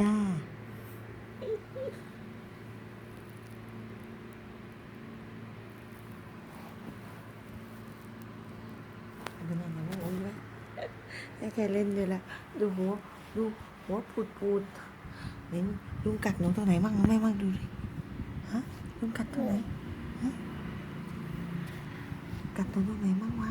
ก้า ดูนั่นนะโอ้ยไว้แค่แค่เล่นเลยละดูหัวดูหัวปูดปูดนี่ยุงกัดหนูตัวไหนบ้างแม่บ้างดูดิฮะยุงกัดตัวไหนฮะกัดตัวตรงไหนบ้างวะ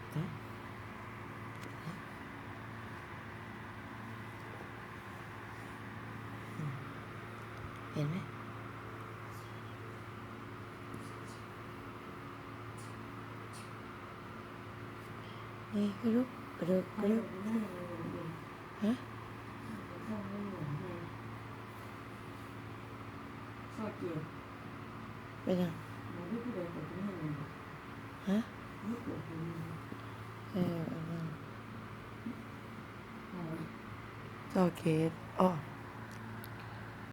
ห็นไหมไงก็รู้ปรึกปรึกฮะเป็นยังฮะเออซอเกตอ๋อ